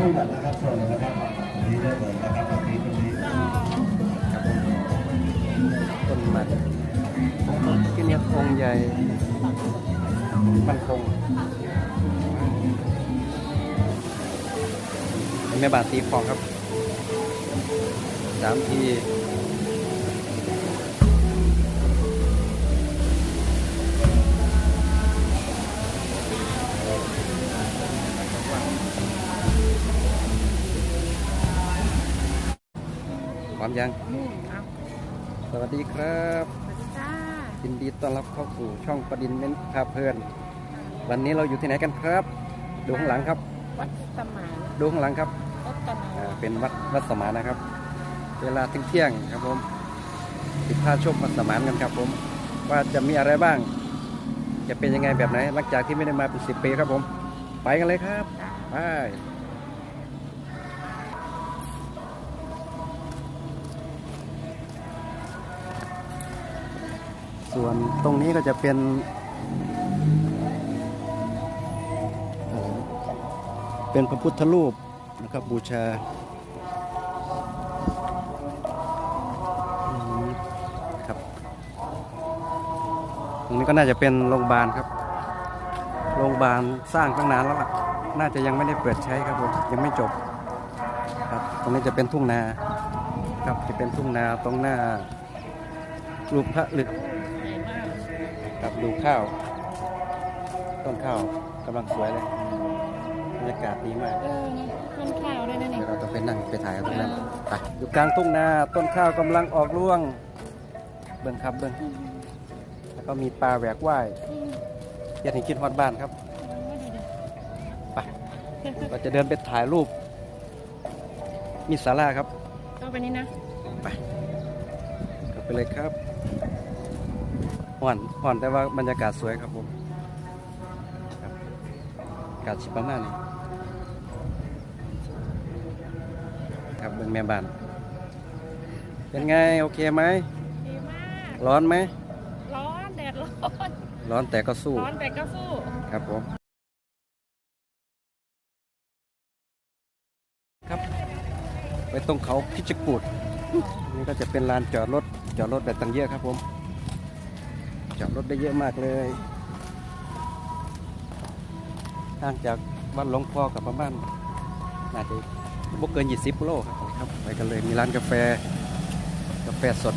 รูปนะครับส่วนะครับนี้ได้เลยนะครับตรงนี้ตรงนี้ต้นมันที่นี่องค์ใหญ่มันคงแม่บาทตีฟองครับสามที พร้อมยังสวัสดีครับจ้ายินดีต้อนรับเข้าสู่ช่องประดินเม้นพาเพลิน วันนี้เราอยู่ที่ไหนกันครับ ดูข้างหลังครับ วัดสมานดูข้างหลังครับวัดสมานอ่าเป็นวัดวัดสมานนะครับ เวลาถึงเที่ยงครับผมติดผ้าชมวัดสมานกันครับผม ว่าจะมีอะไรบ้าง จะเป็นยังไงแบบไหนหลังจากที่ไม่ได้มาเป็นสิบปีครับผม ไปกันเลยครับจ้าไป ส่วนตรงนี้ก็จะเป็นเป็นพระพุทธรูปนะครับบูชาครับตรงนี้ก็น่าจะเป็นโรงพยาบาลครับ โรงพยาบาลสร้างตั้งนานแล้วล่ะน่าจะยังไม่ได้เปิดใช้ครับผมยังไม่จบครับตรงนี้จะเป็นทุ่งนาครับจะเป็นทุ่งนาตรงหน้ารูปพระลึกใหญ่มากครับ ดูข้าว ต้นข้าวกำลังสวยเลยบรรยากาศดีมาก เออนะต้นข้าวด้วยนะนี่เดี๋ยวเราต้องไปนั่งไปถ่ายกันตรงนั้นไปอยู่กลางทุ่งนาต้นข้าวกำลังออกร่วง เบิ่งครับเบิ่งแล้วก็มีปลาแหวกว่ายอืมอยากเห็นคิดฮอดบ้านครับไม่ดีเลยไปเราจะเดินไปถ่ายรูป มีศาลาครับ เอาไปนี่นะ กลับไปเลยครับ ห่อนห่อนแต่ว่าบรรยากาศสวยครับผมครับอากาศชิประมาณนี้ครับเบิ่งแม่บ้าน เป็นไง โอเคไหม ดีมากร้อนไหม ร้อน แดดร้อน ร้อนแต่ก็สู้ ร้อนแต่ก็สู้ ครับผม ครับ ไปตรงเขาพิจิกูดนี่ก็จะเป็นลานจอดรถ จอดรถแบบตั้งเยอะครับผม จอดรถได้เยอะมากเลยห่างจากบ้านหลวงพ่อกับประมาณน่าจะบกเกิน20กิโลครับครับไปกันเลยมีร้านกาแฟกาแฟสด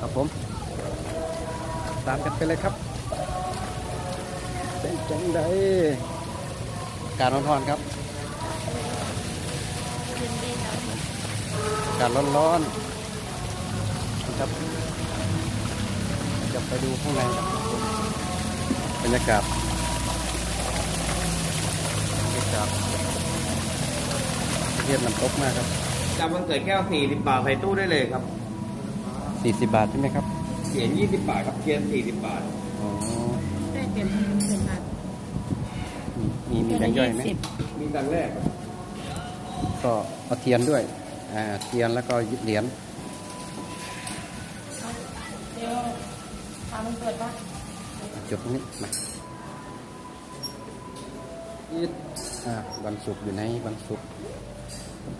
ครับผม ตามกันไปเลยครับ เป็นจังไดการร้อนๆครับ การร้อนๆนะครับจะไปดูข้างในครับบรรยากาศบรรยากาศเทียบน้ำตกมากครับจำวันเกิดแค่40บาทใส่ตู้ได้เลยครับ 40 บาทใช่ไหมครับเขียน20บาทครับเทียน40บาทอ๋อได้เปลี่ยนเป็นเปลี่ยนบาทมีมีแบงค์ย่อยไหมสิบมีตังค์แรกครับก็เอาเทียนด้วยอ่า เทียนแล้วก็ยึดเหรียญเดี๋ยวทำมันเกิดปะจุดตรงนี้มายึดอ่าวันศุกร์อยู่ไหนวันศุกร์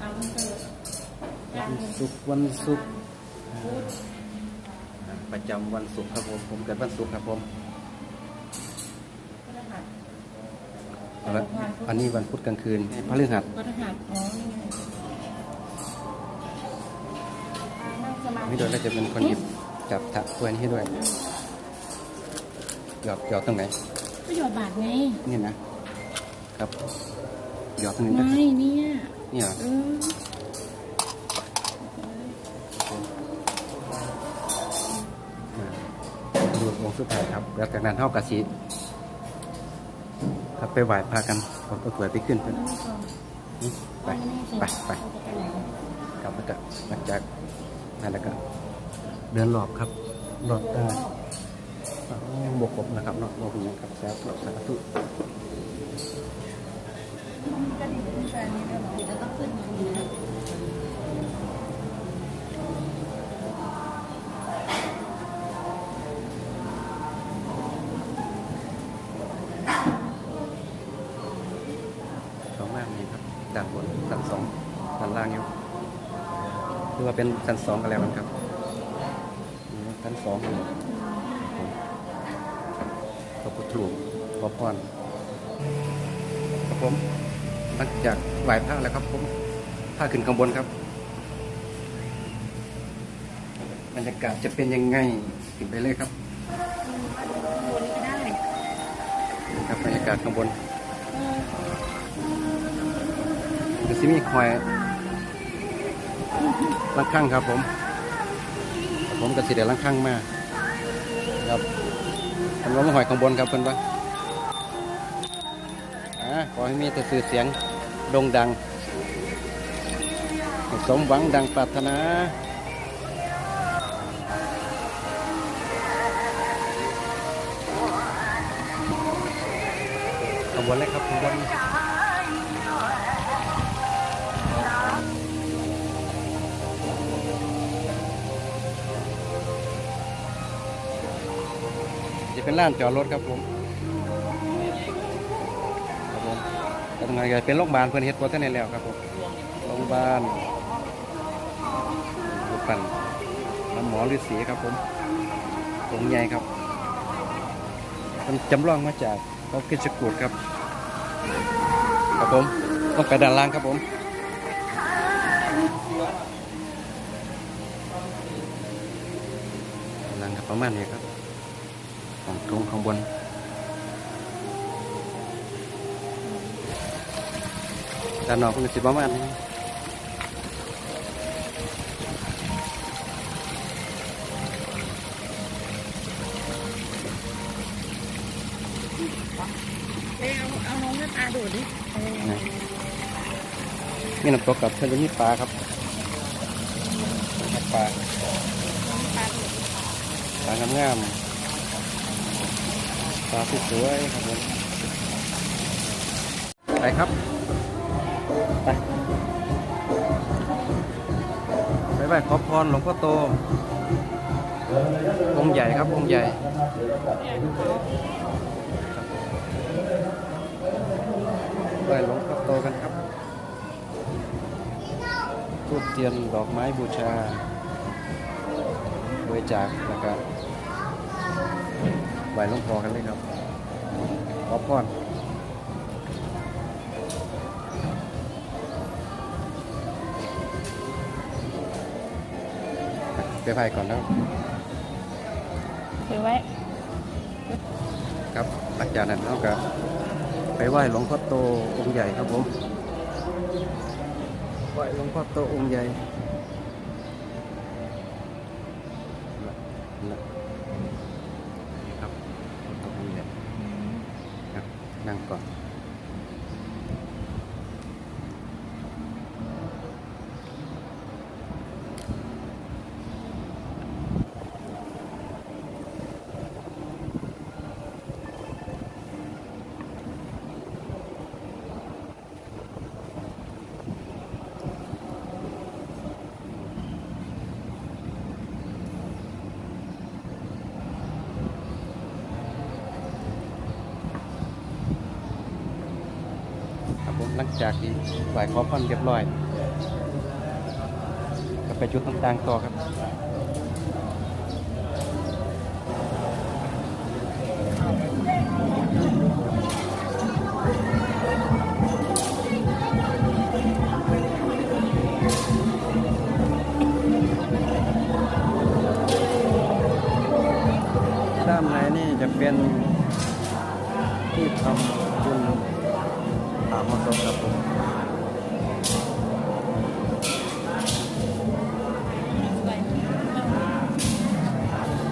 ทำมันเกิดวันศุกร์วันศุกร์อ่าประจำวันศุกร์ครับผมผมเกิดวันศุกร์ครับผมแล้วอันนี้วันพุธกลางคืนพฤหัสก็ทหารอ๋อ นี่ไงนั่งสมาธินี่โดยก็จะเป็นคนหยิบจับถักถ้วยนี้ให้ด้วยหยอดหยอดตรงไหนประโยชน์บาทไงนี่นะครับหยอดตรงนี้นะไม่เนี่ยนี่เหรอเออดูวงสุดท้ายครับ แล้วจากนั้นเท่ากับสีครับไปไหว้พากันผมก็สวยไปขึ้นไปนี่ไปไปไปกลับแล้วก็หลังจาก แล้วก็เดินหลอบครับหลอบได้บวกผมนะครับรอบผมนะครับแสาธุสาธุสองมากเลยครับด่านบนด่านสองด่านล่างอยู่ ธุว่าเป็นชั้นสองกันแล้วกันครับชั้นสองเลยพระพุทธรูปขอพรครับผมหลังจากไหว้พระแล้วครับผมพาขึ้นข้างบนครับบรรยากาศจะเป็นยังไงขึ้นไปเลยครับบนก็ได้ครับบรรยากาศข้างบนเออดูสิมีคอย ลังข้างครับผม ผมกับสิเดลังข้างมาครับผมลงมาหอยข้างบนครับเพื่อนปะอ่าขอให้มีแต่สื่อเสียงโด่งดัง สมหวังดังปรารถนาข้างบนเลยครับข้างบน เป็นร้านจอดรถครับผมครับผมตรงไหนก็เป็นโรงพยาบาลเพื่อนเฮ็ดโปรเทนในแล้วครับผมโรงพยาบาลรูปปั้นน้ำหมอฤาษีครับผมองค์ใหญ่ครับมันจำลองมาจากเขาคิดสกูดครับ ครับผมต้องไปด้านล่างครับผมนล่างครับประมาณนี้ครับ ของตรงข้างบนด้านนอกเป็นสิประมาณนี้เอ้ยเอาเอาน้องหน้าตาดูดิเออมีน้ำตกกับเพื่อนจะมีปลาครับครับปลาตาดูปลางามๆปลาสวยๆครับผมไปครับไปไปไหว้ขอพรหลวงพ่อโตองค์ใหญ่ครับองค์ใหญ่ไหว้หลวงพ่อโตกันครับทูบเทียนดอกไม้บูชาบริจาคแล้วก็ ไหว้หลวงพ่อกันเลยครับ ขอพรไปไหว้ก่อนแล้วถือไว้ ครับหลังจากนั้นเราก็ไปไหว้หลวงพ่อโตองค์ใหญ่ครับผม ไหว้หลวงพ่อโตองค์ใหญ่น่ะน่ะนี่ครับหลวงพ่อโตองค์ใหญ่ ครับนั่งก่อนครับผมหลัง จากที่ไหวขอพรเรียบร้อยก็ไปจุดต่างๆต่อครับด้านในนี่จะเป็นที่ทำ บุญตามมาตครับผม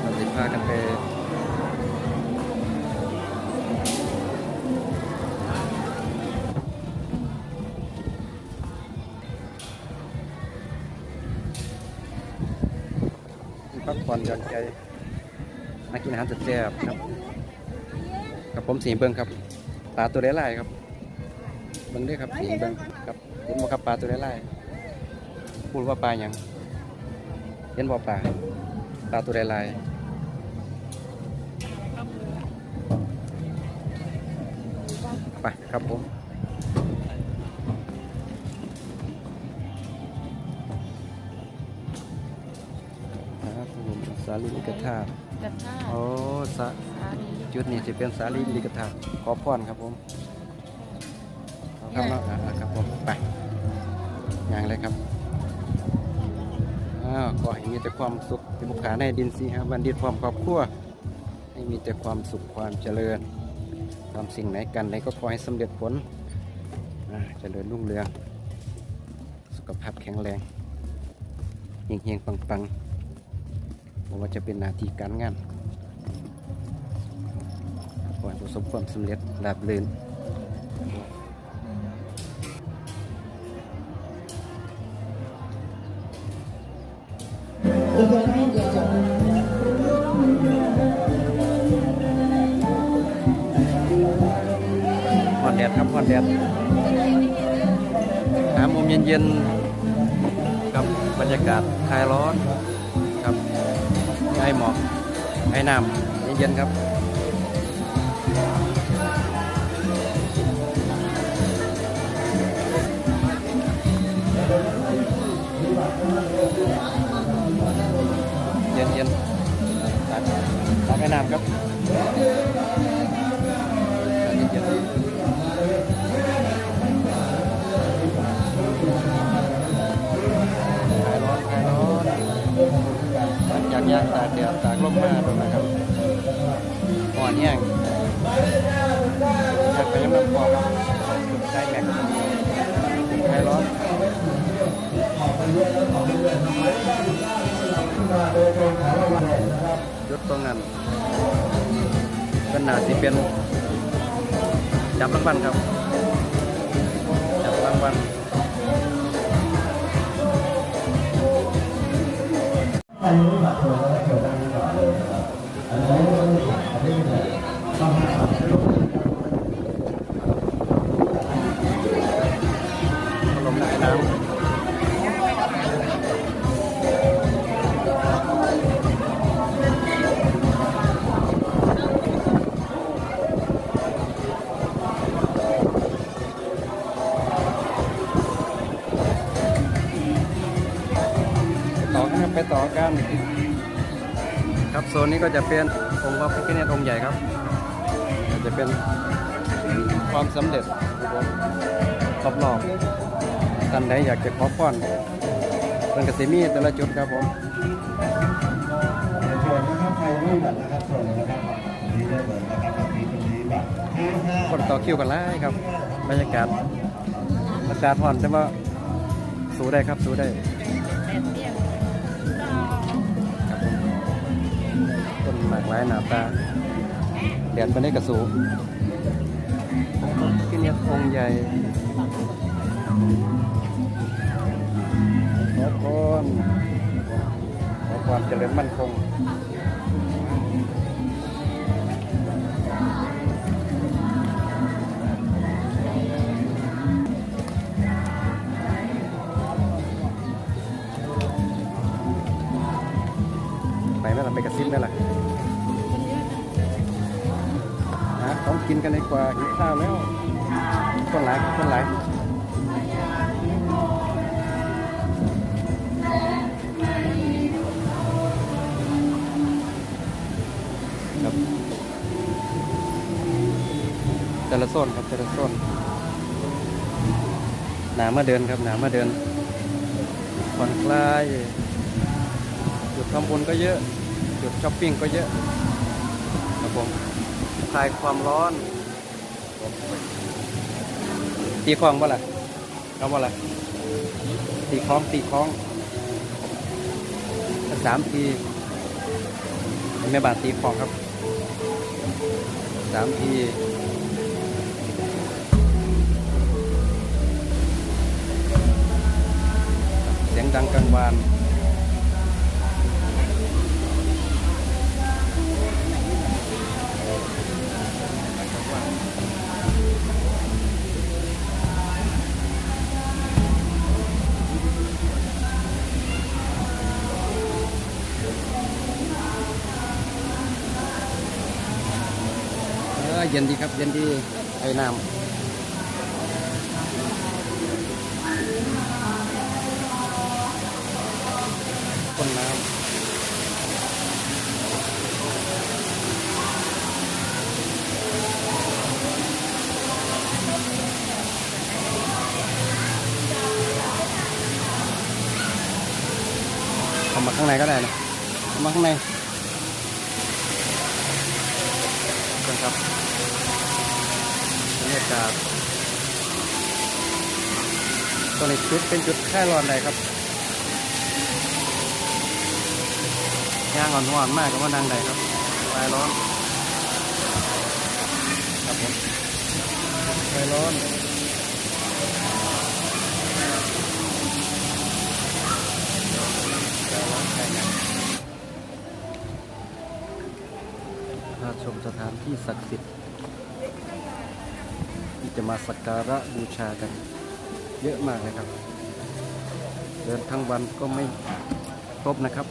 เราจะพากันไปพักผ่อนหย่อนใจมากินอาหารแซ่บๆครับกับผมสีเบิ้งครับปลาตัวได้ไล่ครับ บิงด้วยครับสีเบิงครับเห็นบ่ครับปลาตัวได้ไล่พูดว่าปลาหยังเห็นบ่ปลาปลาตัวได้ไล่ไปครับผมสาลีลิกธาตุกระชากโอ้สาสาลีจุดนี้จะเป็นสาลีลิกธาตุขอพรครับผม เอาครับเนาะอะครับผมไปอย่างไรครับอ้าวขอให้มีแต่ความสุขที่บุคคาในดินสีหาบันดิตความครอบครัวให้มีแต่ความสุขความเจริญทำสิ่งไหนกันไหนก็ขอให้สำเร็จผลอ่าเจริญรุ่งเรือง สุขภาพแข็งแรงเฮงๆปังๆไม่ว่าจะเป็นหน้าที่การงานขอให้ประสบความสำเร็จราบรื่น ฮอนแดดครับฮอนแดดหามุมเย็นๆกับบรรยากาศคลายร้อนครับไอหมอกไอน้ำเย็นๆครับ ตักตักไอน้ำครับเย็นๆคลายร้อนคลายร้อนหลังจากย่างตากแดดตากลมมาโดนนะครับอ่อนแห้งอยากไปยังน้ำปอครับจุดใจแม็กจุดคลายร้อน ยุดตรงนั้นเป็นหนาสิเป็นจับรางวัลครับจับรางวัลใครไม่บัตรเชิญแล้วเชิญ ก็จะเป็นองค์พระพิฆเนศองค์ใหญ่ครับก็จะเป็นความสำเร็จครับผมรอบๆท่านใดอยากจะขอพรเป็นกสิมีแต่ละจุดครับผมเชิญนะครับใครไม่บัตรนะครับเชิญเลยนะครับอันนี้ได้เลยนะครับตอนนี้ตรงนี้บัตรห้าห้าคนต่อคิวกันไล่ครับบรรยากาศอากาศร้อนแต่ว่าสู้ได้ครับสู้ได้แด คนหลากหลายหน้าตาแดดไปได้กระสูขึ้นเนี่ยองค์ใหญ่ขอพรขอความเจริญมั่นคง ว่าหิวข้าวแล้วคนหลายคนหลายครับแต่ละโซนครับแต่ละโซนหนามาเดินครับหนามาเดินผ่อนคลาย จุดทำบุญก็เยอะ จุดช้อปปิ้งก็เยอะครับผมคลายความร้อน ตีคล้องบ่ล่ะเอาบ่ล่ะตีคล้องตีคล้องสามทีแม่บาทตีคล้องครับสามทีเสียงดังกลางวาน ครับย็นดีไอ้น้ำต้นน้ำทำมาข้างในก็ได้นะทำมาข้างในกันครับ รยากาศตัวนี้จุดเป็นจุดแค่ร้อนใดครับย่างอ่อนๆมากก็ว่านางใดครับคลายร้อนครับผมคลายร้อนมาชมสถานที่ศักดิ์สิทธิ์ จะมาสักการะบูชากัน เยอะมากเลยครับ เดินทั้งวันก็ไม่ครบนะครับ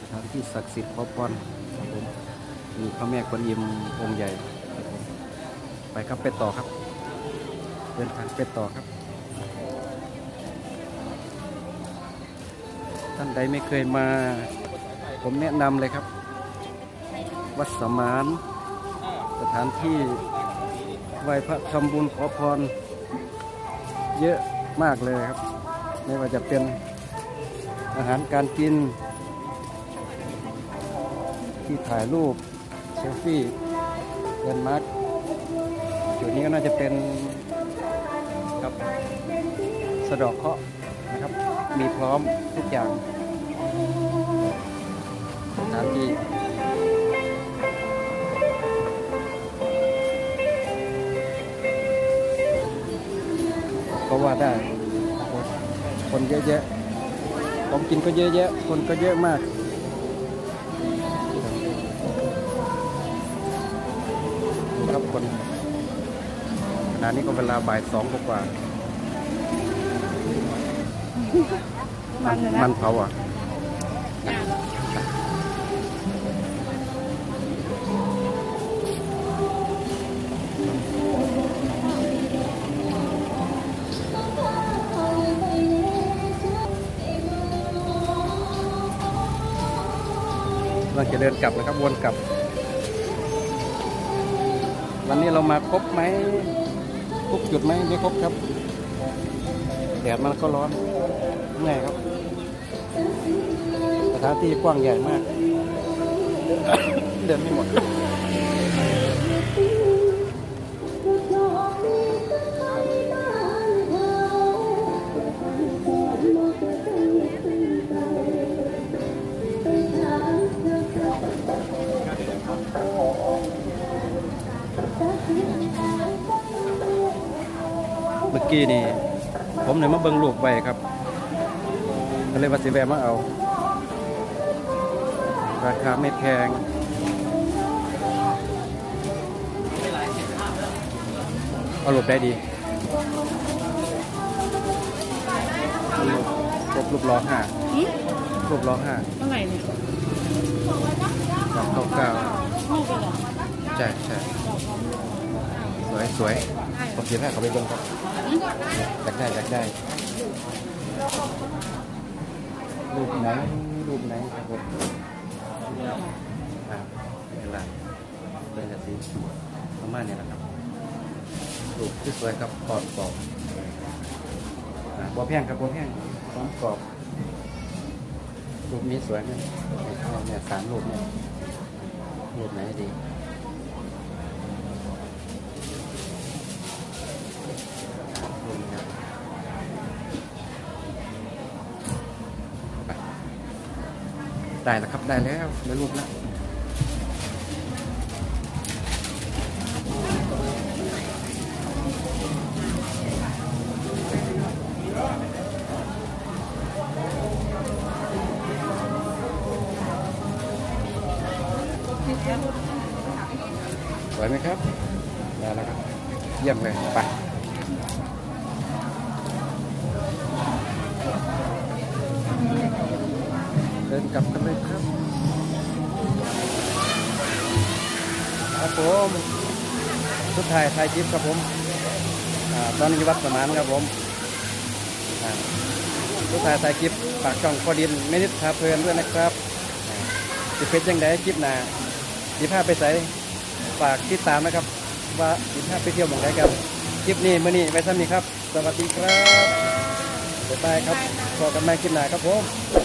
สถานที่ศักดิ์สิทธิ์ขอพรครับผมมีพระแม่กวนอิมองค์ใหญ่ ไปครับไปต่อครับ เดินทางไปต่อครับ ท่านใดไม่เคยมา ผมแนะนำเลยครับ วัดสมานสถานที่ ไหว้พระทำบุญขอพร เยอะมากเลยครับ ไม่ว่าจะเป็นอาหารการกิน ที่ถ่ายรูปเซลฟี่เดินมาร์กจุดนี้ก็น่าจะเป็นครับสะดอกเคราะห์นะครับ มีพร้อมทุกอย่างสถานที่ ก็ว่าได้ คนเยอะแยะของกินก็เยอะแยะ คนก็เยอะมากดูครับคนขณะนี้ก็เวลาบ่ายสองกว่ามันมันเผาอะ เราจะเดินกลับนะครับวนกลับ วันนี้เรามาครบไหมทุกจุดไหมไม่ครบครับแดดมันก็ร้อนแน่ครับสถานที่กว้างใหญ่มาก เดินไม่หมด กี้นี่ ผมเลยมาเบิ่งลูกไปครับก็เลยว่าสิแวะมาเอา ราคาไม่แพงเอารูปได้ดีเอารูปรูปรูปล้อห้าหืมรูปล้อห้าเท่าไหร่เนี่ยดอกเก้าเก้าลูกเลยเหรอใช่ใช่สวยสวย ผมเสียแรกเขาไปเบิ่งครับอยากได้อยากได้รูปไหนรูปไหนครับผมอ่าเวลาเป็นจะสีประมาณนี้นะครับรูปที่สวยครับกรอบกรอบอ่าบัวแพงครับบัวแพงพร้อมกรอบรูปนี้สวยไหมเนี่ยสามรูปเนี่ยรูปไหนดี รูปนี้ครับไป ได้แล้วครับ ได้แล้วได้รูปแล้วสวยไหมครับได้แล้วครับ เยี่ยมเลย ไป ผมสุดท้ายถ่ายคลิปครับผมอตอนนี้วัดสมานครับผมอ่าสุดท้ายถ่ายคลิปากช่องพอดินไม่นิดพาเพลินด้วยนะครับอ่าจะเป็นยังไงคลิปหนาสิพาไปใส่ฝากติดตามนะครับ ว่าสิพาไปเที่ยวหมองไหนกันคลิปนี้มื่อนี้ไว้ซ้ำนี้ครับ สวัสดีครับบ๊ายบายครับพอกันใหม่คลิปหน้าครับผม